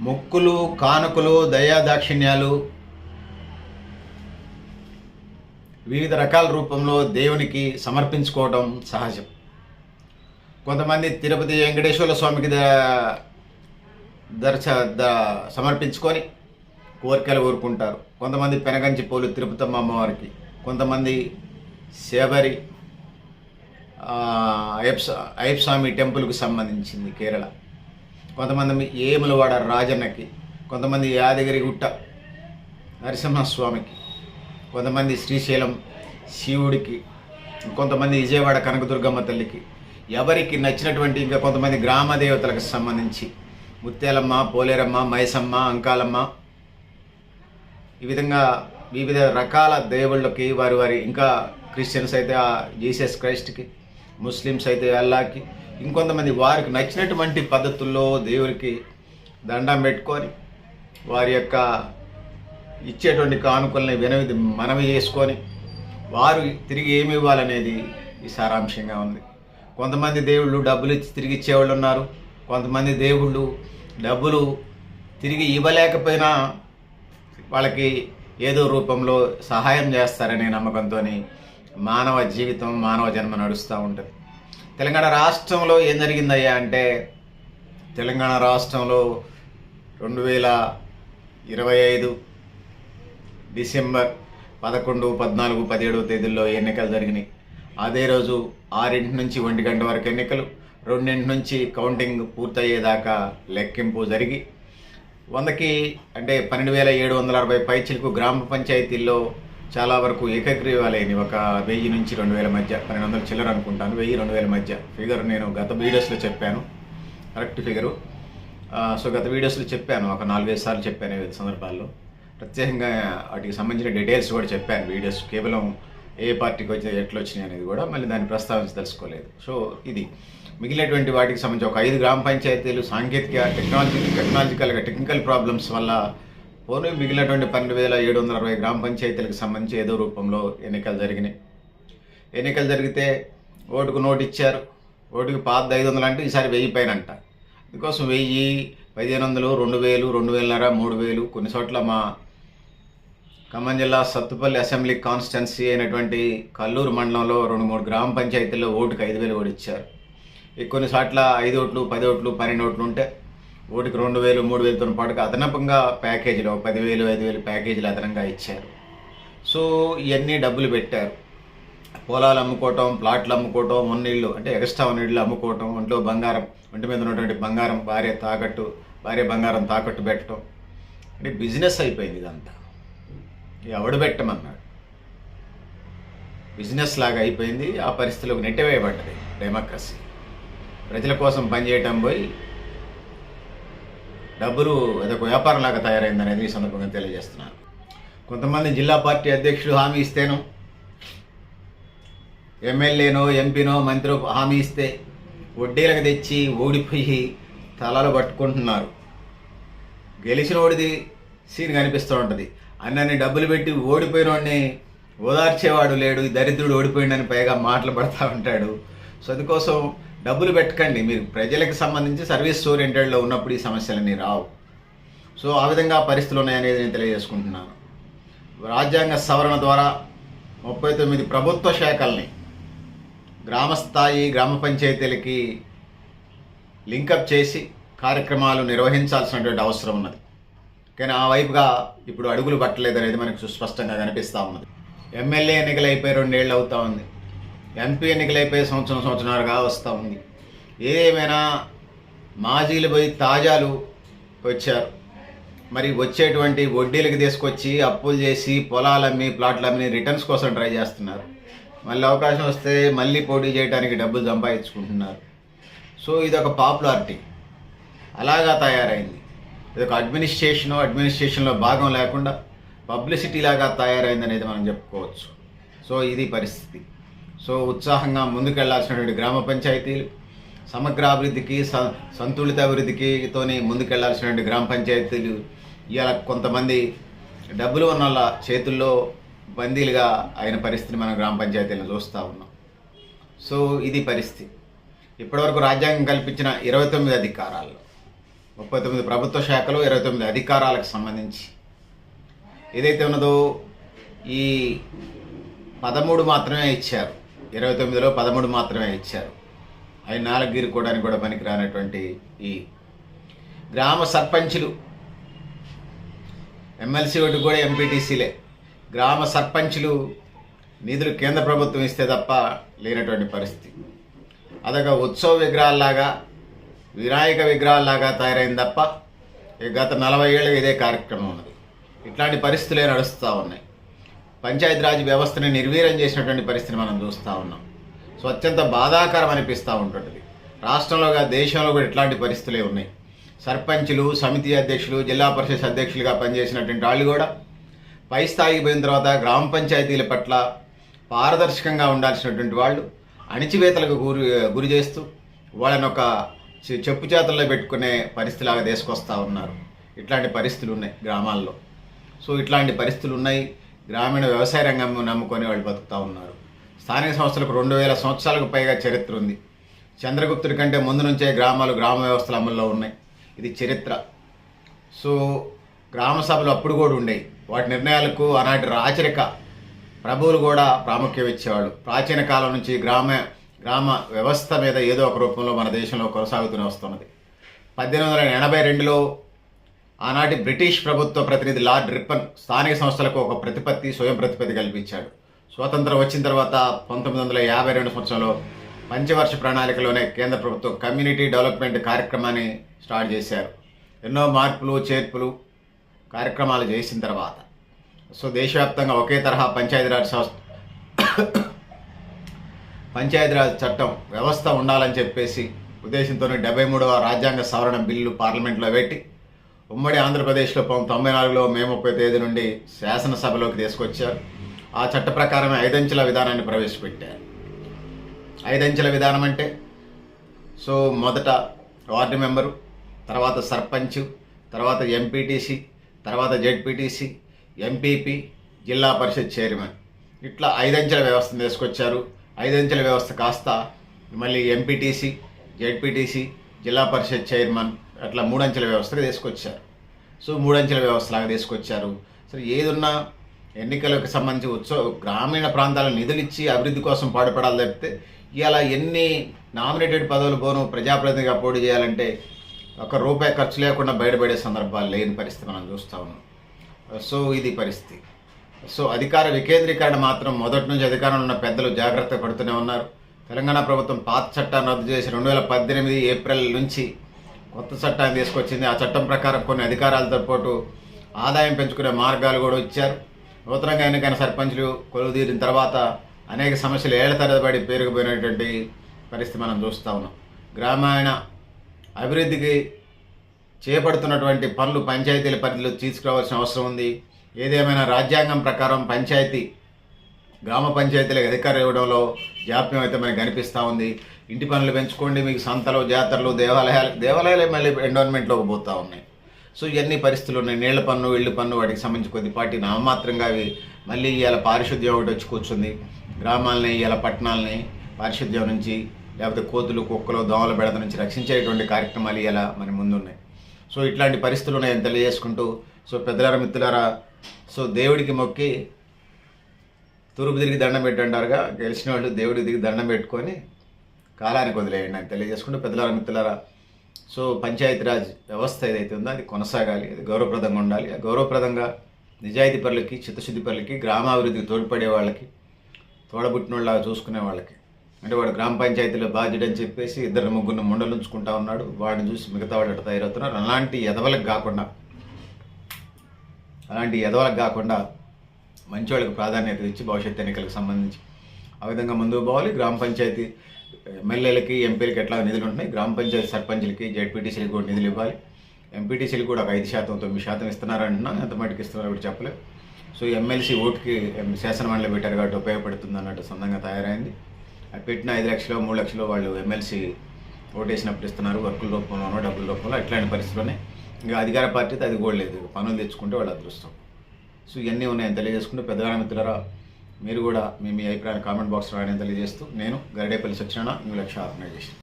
మొక్కులు కానుకలు దయాదాక్షిణ్యాలు. వివిధ రకాల రూపంలో దేవునికి సమర్పించుకోవడం సహజం. కొంతమంది తిరుపతి వెంకటేశ్వర స్వామికి ద- దర్శ ద సమర్పించుకొని కోరికలు కోరుకుంటారు. కొంతమంది పెనగంచి పోలు తిరుపతమ్మ అమ్మవారికి. కొంతమంది శబరి ఆ, అయ్యప్ప అయ్యప్ప స్వామి టెంపుల్కి సంబంధించింది కేరళ. కొంతమంది ఏములవాడ రాజన్నకి కొంతమంది యాదగిరి గుట్ట నరసింహస్వామికి కొంతమంది శ్రీశైలం శివుడికి కొంతమంది విజయవాడ కనకదుర్గమ్మ తల్లికి ఎవరికి నచ్చినటువంటి ఇంకా కొంతమంది గ్రామ దేవతలకు సంబంధించి ముత్యాలమ్మ పోలేరమ్మ మైసమ్మ అంకాలమ్మ ఈ విధంగా వివిధ రకాల దేవుళ్ళకి వారి వారి ఇంకా క్రిస్టియన్స్ అయితే ఆ జీసస్ క్రైస్ట్కి ముస్లిమ్స్ అయితే అల్లాకి ఇంకొంతమంది వారికి నచ్చినటువంటి పద్ధతుల్లో దేవుడికి దండం పెట్టుకొని వారి యొక్క ఇచ్చేటువంటి కానుకల్ని వినవి మనవి చేసుకొని వారు తిరిగి ఏమి ఇవ్వాలనేది ఈ సారాంశంగా ఉంది. కొంతమంది దేవుళ్ళు డబ్బులు ఇచ్చి తిరిగి ఇచ్చేవాళ్ళు ఉన్నారు. కొంతమంది దేవుళ్ళు డబ్బులు తిరిగి ఇవ్వలేకపోయినా వాళ్ళకి ఏదో రూపంలో సహాయం చేస్తారనే నమ్మకంతో మానవ జీవితం మానవ జన్మ నడుస్తూ ఉంటుంది. తెలంగాణ రాష్ట్రంలో ఏం జరిగిందయ్యా అంటే తెలంగాణ రాష్ట్రంలో రెండు వేల ఇరవై ఐదు డిసెంబర్ పదకొండు పద్నాలుగు పదిహేడవ తేదీల్లో ఎన్నికలు జరిగినాయి. అదే రోజు ఆరింటి నుంచి ఒంటి గంట వరకు ఎన్నికలు రెండింటి నుంచి కౌంటింగ్ పూర్తయ్యేదాకా లెక్కింపు జరిగి వందకి అంటే పన్నెండు వేల ఏడు వందల అరవై పైచిలకు గ్రామ పంచాయతీల్లో చాలా వరకు ఏకగ్రీవాలైనవి ఒక వెయ్యి నుంచి రెండు వేల మధ్య పన్నెండు వందల చిల్లర అనుకుంటాను. వెయ్యి రెండు వేల మధ్య. ఫిగర్ నేను గత వీడియోస్లో చెప్పాను. Correct figure. సో గత వీడియోస్లో చెప్పాను. ఒక నాలుగైదు సార్లు చెప్పాను వివిధ సందర్భాల్లో. ప్రత్యేకంగా వాటికి సంబంధించిన డీటెయిల్స్ కూడా చెప్పాను. వీడియోస్ కేవలం ఏ పార్టీకి వచ్చి ఎట్లా వచ్చినాయి అనేది కూడా మళ్ళీ దాన్ని ప్రస్తావించి తెలుసుకోలేదు. సో ఇది. మిగిలినటువంటి వాటికి సంబంధించి ఒక ఐదు గ్రామ పంచాయతీలు సాంకేతిక టెక్నాలజీ టెక్నాలజికల్గా టెక్నికల్ ప్రాబ్లమ్స్ వల్ల పోనీ మిగిలినటువంటి పన్నెండు వేల ఏడు వందల అరవై గ్రామ పంచాయతీలకు సంబంధించి ఏదో రూపంలో ఎన్నికలు జరిగినాయి. ఎన్నికలు జరిగితే ఓటుకు నోటు ఇచ్చారు. ఓటుకి పాత ఐదు వందలు అంటే ఈసారి వెయ్యి పైన అంట. అందుకోసం వెయ్యి పదిహేను వందలు రెండు వేలు రెండు వేలన్నర మూడు వేలు కొన్ని చోట్ల మా ఖమ్మం జిల్లా సత్తుపల్లి అసెంబ్లీ కాన్స్టిట్యున్సీ అయినటువంటి కల్లూరు మండలంలో రెండు మూడు గ్రామ పంచాయతీల్లో ఓటుకు ఐదు వేలు కూడా ఇచ్చారు. ఈ కొన్ని చోట్ల ఐదు ఓట్లు పది ఓట్లు పన్నెండు ఓట్లు ఉంటే ఓటుకి రెండు వేలు మూడు వేలతో పాటుగా అదనపంగా ప్యాకేజీలు పదివేలు ఐదు వేలు ప్యాకేజీలు అదనంగా ఇచ్చారు. సో ఇవన్నీ డబ్బులు పెట్టారు. పొలాలు అమ్ముకోవటం ప్లాట్లు అమ్ముకోవటం ఉన్నీళ్ళు అంటే ఎక్స్ట్రా ఉన్నీళ్ళు అమ్ముకోవటం ఒంట్లో బంగారం ఒంటి మీద ఉన్నటువంటి బంగారం భార్య తాకట్టు భార్య బంగారం తాకట్టు పెట్టడం అంటే బిజినెస్ అయిపోయింది ఇదంతా. ఎవడు పెట్టమన్నాడు? బిజినెస్ లాగా అయిపోయింది ఆ పరిస్థితిలోకి నెట్టివేయబడ్డది డెమోక్రసీ. ప్రజల కోసం పనిచేయటం పోయి డబ్బులు అదొక వ్యాపారం లాగా తయారైంది అనేది ఈ సందర్భంగా తెలియజేస్తున్నాను కొంతమంది జిల్లా పార్టీ అధ్యక్షుడు హామీ ఇస్తేను ఎమ్మెల్యేనో ఎంపీనో మంత్రి హామీ ఇస్తే వడ్డీలకు తెచ్చి ఓడిపోయి తలలు పట్టుకుంటున్నారు. గెలిచిన ఓడిది సీన్ కనిపిస్తూ ఉంటుంది. అన్నని డబ్బులు పెట్టి ఓడిపోయినోడిని ఓదార్చేవాడు లేడు ఈ దరిద్రుడు ఓడిపోయిండని పైగా మాటలు పడతా ఉంటాడు. సో అందుకోసం డబ్బులు పెట్టకండి. మీరు ప్రజలకు సంబంధించి సర్వీస్ ఓరియంటెడ్లో ఉన్నప్పుడు ఈ సమస్యలన్నీ రావు. సో ఆ విధంగా పరిస్థితులు ఉన్నాయనేది నేను తెలియజేసుకుంటున్నాను. రాజ్యాంగ సవరణ ద్వారా ముప్పై తొమ్మిది ప్రభుత్వ శాఖల్ని గ్రామస్థాయి గ్రామ పంచాయతీలకి లింకప్ చేసి కార్యక్రమాలు నిర్వహించాల్సినటువంటి అవసరం ఉన్నది. కానీ ఆ వైపుగా ఇప్పుడు అడుగులు పట్టలేదు అనేది మనకు సుస్పష్టంగా కనిపిస్తూ ఉన్నది. ఎమ్మెల్యే ఎన్నికలు అయిపోయి రెండేళ్ళు అవుతా ఉంది. ఎంపీ ఎన్నికలైపోయే సంవత్సరం సంవత్సరాలుగా వస్తూ ఉంది. ఏదేమైనా మాజీలు పోయి తాజాలు వచ్చారు. మరి వచ్చేటువంటి వడ్డీలకు తీసుకొచ్చి అప్పులు చేసి పొలాలు అమ్మి ప్లాట్లు అమ్మి రిటర్న్స్ కోసం ట్రై చేస్తున్నారు. మళ్ళీ అవకాశం వస్తే మళ్ళీ పోటీ చేయడానికి డబ్బులు సంపాదించుకుంటున్నారు. సో ఇది ఒక పాపులారిటీ. అలాగా తయారైంది. ఇది ఒక అడ్మినిస్ట్రేషన్ అడ్మినిస్ట్రేషన్లో భాగం లేకుండా పబ్లిసిటీ లాగా తయారైంది అనేది మనం చెప్పుకోవచ్చు. సో ఇది పరిస్థితి. సో ఉత్సాహంగా ముందుకెళ్ళాల్సినటువంటి గ్రామ పంచాయతీలు సమగ్రాభివృద్ధికి స సంతులిత అభివృద్ధికి తోని ముందుకెళ్ళాల్సినటువంటి గ్రామ పంచాయతీలు. ఇవాళ కొంతమంది డబ్బులు ఉన్న వాళ్ళ చేతుల్లో బందీలుగా అయిన పరిస్థితిని మనం గ్రామ పంచాయతీలను చూస్తూ ఉన్నాం. సో ఇది పరిస్థితి. ఇప్పటివరకు రాజ్యాంగం కల్పించిన ఇరవై తొమ్మిది అధికారాల్లో ముప్పై తొమ్మిది ప్రభుత్వ శాఖలు ఇరవై తొమ్మిది అధికారాలకు సంబంధించి. ఏదైతే ఉన్నదో ఈ పదమూడు మాత్రమే ఇచ్చారు. ఇరవై తొమ్మిదిలో పదమూడు మాత్రమే ఇచ్చారు. అవి నాలుగు గీరుకోవడానికి కూడా పనికి రానటువంటి ఈ గ్రామ సర్పంచులు. ఎమ్మెల్సీ ఒకటి కూడా ఎంపీటీసీలే. గ్రామ సర్పంచులు నిధులు కేంద్ర ప్రభుత్వం ఇస్తే తప్ప లేనటువంటి పరిస్థితి. అదొక ఉత్సవ విగ్రహాల్లాగా వినాయక విగ్రహాల్లాగా తయారైంది తప్ప ఈ గత నలభై ఏళ్ళ ఇదే కార్యక్రమం ఉన్నది. ఇట్లాంటి పరిస్థితులే నడుస్తూ ఉన్నాయి. పంచాయతీరాజ్ వ్యవస్థని నిర్వీర్యం చేసినటువంటి పరిస్థితి మనం చూస్తూ ఉన్నాం. సో అత్యంత బాధాకరం అనిపిస్తూ ఉంటుంది రాష్ట్రంలోగా దేశంలో కూడా ఇట్లాంటి పరిస్థితులే ఉన్నాయి. సర్పంచులు సమితి అధ్యక్షులు జిల్లా పరిషత్ అధ్యక్షులుగా పనిచేసినటువంటి వాళ్ళు కూడా పై స్థాయికి పోయిన తర్వాత గ్రామ పంచాయతీల పట్ల పారదర్శకంగా ఉండాల్సినటువంటి వాళ్ళు అణిచివేతలకు గురి గురి చేస్తూ వాళ్ళని ఒక చెప్పు చేతుల్లో పెట్టుకునే పరిస్థితిలాగా తీసుకొస్తా ఉన్నారు. ఇట్లాంటి పరిస్థితులు ఉన్నాయి గ్రామాల్లో. సో ఇట్లాంటి పరిస్థితులు ఉన్నాయి. గ్రామీణ వ్యవసాయ రంగం నమ్ముకొని వాళ్ళు బతుకుతూ ఉన్నారు. స్థానిక సంస్థలకు రెండు వేల సంవత్సరాలకు పైగా చరిత్ర ఉంది. చంద్రగుప్తుడి కంటే ముందు నుంచే గ్రామాలు గ్రామ వ్యవస్థలు అమల్లో ఉన్నాయి. ఇది చరిత్ర. సో గ్రామ సభలు అప్పుడు కూడా ఉండేవి. వాటి నిర్ణయాలకు ఆనాటి రాచరిక ప్రభువులు కూడా ప్రాముఖ్యం ఇచ్చేవాళ్ళు. ప్రాచీన కాలం నుంచి గ్రామ గ్రామ వ్యవస్థ మీద ఏదో ఒక రూపంలో మన దేశంలో కొనసాగుతూనే వస్తున్నది. పద్దెనిమిది వందల ఎనభై రెండులో ఆనాటి బ్రిటిష్ ప్రభుత్వ ప్రతినిధి లార్డ్ రిప్పన్ స్థానిక సంస్థలకు ఒక ప్రతిపత్తి స్వయం ప్రతిపత్తి కల్పించాడు. స్వాతంత్రం వచ్చిన తర్వాత పంతొమ్మిది వందల యాభై రెండు సంవత్సరంలో పంచవర్ష ప్రణాళికలోనే కేంద్ర ప్రభుత్వం కమ్యూనిటీ డెవలప్మెంట్ కార్యక్రమాన్ని స్టార్ట్ చేశారు. ఎన్నో మార్పులు చేర్పులు కార్యక్రమాలు చేసిన తర్వాత. సో దేశవ్యాప్తంగా ఒకే తరహా పంచాయతీరాజ్ సంస్థ పంచాయతీరాజ్ చట్టం వ్యవస్థ ఉండాలని చెప్పేసి ఉద్దేశంతో డెబ్బై మూడవ రాజ్యాంగ సవరణ బిల్లు పార్లమెంట్లో పెట్టి ఉమ్మడి ఆంధ్రప్రదేశ్లో పంతొమ్మిది తొంభై నాలుగులో మే ముప్పై తేదీ నుండి శాసనసభలోకి తీసుకొచ్చారు. ఆ చట్ట ప్రకారమే ఐదంచెల విధానాన్ని ప్రవేశపెట్టారు. ఐదంచెల విధానం అంటే సో మొదట వార్డు మెంబరు తర్వాత సర్పంచ్ తర్వాత ఎంపీటీసీ తర్వాత జెడ్పీటీసీ ఎంపీపీ జిల్లా పరిషత్ చైర్మన్. ఇట్లా ఐదంచెల వ్యవస్థను తీసుకొచ్చారు. ఐదంచెల వ్యవస్థ కాస్త మళ్ళీ ఎంపీటీసీ జెడ్పీటీసీ జిల్లా పరిషత్ చైర్మన్ అట్లా మూడంచెల వ్యవస్థగా తీసుకొచ్చారు. సో మూడంచెల వ్యవస్థలాగా తీసుకొచ్చారు. సరే ఏదున్నా ఎన్నికలకు సంబంధించి ఉత్సవ గ్రామీణ ప్రాంతాలకు నిధులు ఇచ్చి అభివృద్ధి కోసం పాటుపడాలి తప్పితే ఇలా ఎన్ని నామినేటెడ్ పదవులు పోను ప్రజాప్రతినిధిగా పోటీ చేయాలంటే ఒక రూపాయి ఖర్చు లేకుండా బయటపడే సందర్భాలు లేని పరిస్థితి మనం చూస్తూ ఉన్నాం. సో ఇది పరిస్థితి. సో అధికార వికేంద్రీకరణ మాత్రం మొదటి నుంచి అధికారంలో ఉన్న పెద్దలు జాగ్రత్త పడుతూనే ఉన్నారు. తెలంగాణ ప్రభుత్వం పాత చట్టాన్ని రద్దు చేసి రెండు వేల పద్దెనిమిది ఏప్రిల్ నుంచి కొత్త చట్టాన్ని తీసుకొచ్చింది. ఆ చట్టం ప్రకారం కొన్ని అధికారాలతో పాటు ఆదాయం పెంచుకునే మార్గాలు కూడా ఇచ్చారు. నూతనంగా ఎన్నికైన సర్పంచులు కొలువు తీరిన తర్వాత అనేక సమస్యలు ఏళ్ళ తరబడి పేరుకుపోయినటువంటి పరిస్థితి మనం చూస్తూ ఉన్నాం. గ్రామీణ అభివృద్ధికి చేపడుతున్నటువంటి పనులు పంచాయతీల పరిధిలో తీసుకురావాల్సిన అవసరం ఉంది. ఏదేమైనా రాజ్యాంగం ప్రకారం పంచాయతీ గ్రామ పంచాయతీలకు అధికారం ఇవ్వడంలో జాప్యం అయితే మనకి కనిపిస్తూ ఉంది. ఇంటి పనులు పెంచుకోండి మీకు సంతలు జాతరలు దేవాలయాలు దేవాలయాలు మళ్ళీ ఎండోన్మెంట్లోకి పోతూ ఉన్నాయి. సో ఇవన్నీ పరిస్థితులు ఉన్నాయి. నీళ్ళ పన్ను ఇళ్ళు పన్ను వాటికి సంబంధించి కొద్దిపాటి నామమాత్రంగా అవి మళ్ళీ ఇవాళ పారిశుద్ధ్యం ఒకటి వచ్చి కూర్చుంది. గ్రామాలని ఇవాళ పట్టణాలని పారిశుద్ధ్యం నుంచి లేకపోతే కోతులు కుక్కలు దోమల బెడత నుంచి రక్షించేటువంటి కార్యక్రమాలు ఇలా మన ముందున్నాయి. సో ఇట్లాంటి పరిస్థితులు ఉన్నాయని తెలియజేసుకుంటూ సో పెద్దలారా మిత్రులారా సో దేవుడికి మొక్కి తూర్పు తిరిగి దండం పెట్టంటారుగా గెలిచిన వాళ్ళు దేవుడికి దిగి దండం పెట్టుకొని కాలానికి వదిలేయండి అని తెలియజేసుకుంటూ పెద్దలారా మిత్రులారా సో పంచాయతీరాజ్ వ్యవస్థ ఏదైతే ఉందో అది కొనసాగాలి అది గౌరవప్రదంగా ఉండాలి. ఆ గౌరవప్రదంగా నిజాయితీ పరులకి చిత్తశుద్ధి పరులకి గ్రామాభివృద్ధికి తోడ్పడే వాళ్ళకి తోడబుట్టిన వాళ్ళ చూసుకునే వాళ్ళకి. అంటే వాడు గ్రామ పంచాయతీలో బాధ్యుడు అని చెప్పేసి ఇద్దరు ముగ్గురు ముండలు ఉంచుకుంటా ఉన్నాడు వాడిని చూసి మిగతా వాడు తయారవుతున్నారు. అలాంటి ఎదవలకు కాకుండా అలాంటి ఎదవలకు కాకుండా మంచి వాళ్ళకి ప్రాధాన్యత ఇచ్చి భవిష్యత్ ఎన్నికలకు సంబంధించి ఆ విధంగా ముందుకు పోవాలి. గ్రామ పంచాయతీ ఎమ్మెల్యేలకి ఎంపీలకి ఎట్లా నిధులు ఉంటున్నాయి? గ్రామ పంచాయతీ సర్పంచ్లకి జెడ్పీటీసీలకి కూడా నిధులు ఇవ్వాలి. ఎంపీటీసీలు కూడా ఒక ఐదు శాతం తొమ్మిది శాతం ఇస్తున్నారంటున్నా ఎంత మటుకు ఇస్తున్నారో కూడా చెప్పలేదు సో ఎమ్మెల్సీ ఓటుకి శాసనమండలి పెట్టారు కాబట్టి ఉపయోగపడుతుంది అన్నట్టు సొంతంగా తయారైంది. అది పెట్టిన ఐదు లక్షలు మూడు లక్షలు వాళ్ళు ఎమ్మెల్సీ ఓటేసినప్పుడు ఇస్తున్నారు. వర్కుల రూపంలోనో డబ్బుల రూపంలో ఇట్లాంటి పరిస్థితుల్లోనే. ఇంకా అధికార పార్టీ అది కూడా లేదు. పనులు తెచ్చుకుంటే వాళ్ళ అదృష్టం. సో ఇవన్నీ ఉన్నాయని తెలియజేసుకుంటే పెద్దగా మిత్రులరా మీరు కూడా మీ మీ అభిప్రాయాన్ని కామెంట్ బాక్స్ రాయడం తెలియజేస్తూ నేను గరిడేపల్లి సత్యనారాయణ మీ లక్ష్య ఆర్గనైజేషన్.